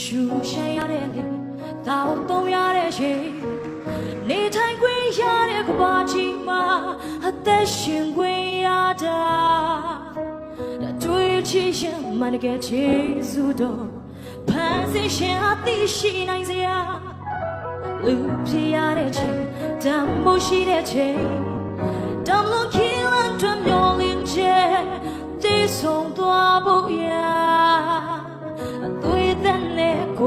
ရှူရှမ်းရတဲ့လေတောက်သုံးရတဲ့ချိန်နေထိုင်ခွင့်ရတဲ့ကဘာကြီးမှာအသက်ရှင်ခွင့်ရတာဒါတွေ့ချင်ရှင်မနကချေစုတော့ဖန်ဆင်းရှင်အသိရှိနိုင်စရာလူဖြစ်ရတဲ့ချိန်တမ်းမို့ရှိတဲ့ချိန် Don't look here and to your linje This on to abuya Tôi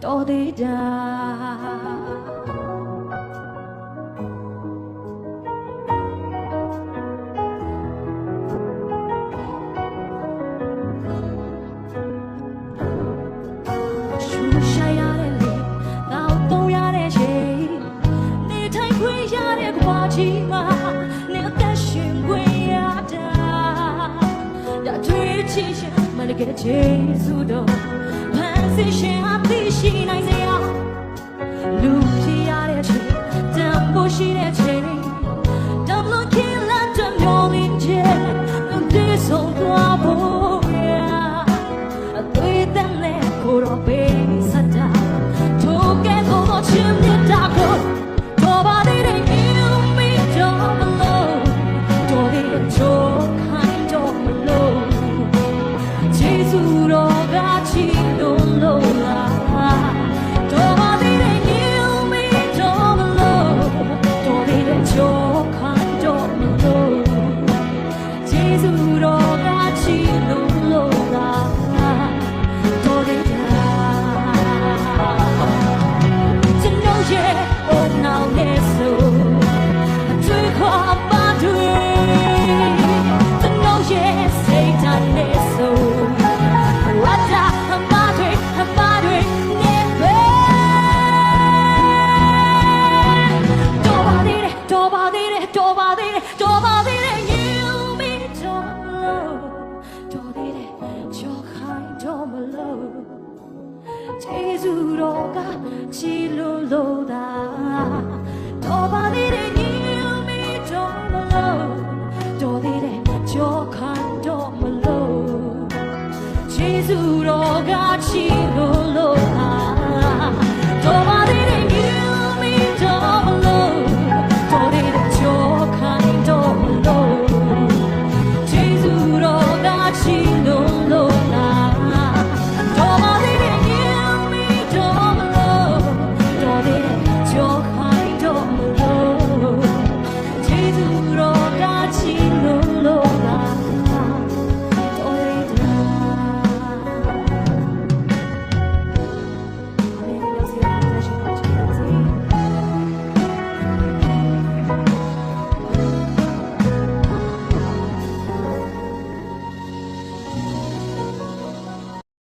know တော့ဒီချိုးခို င်းတော့မလို့ ဂျေ လို့သာတော်ပါသေးတယ် you me don't alone တော်သေးတယ်ကြောခံတော့မလို့ယေရှုတော်ကချီး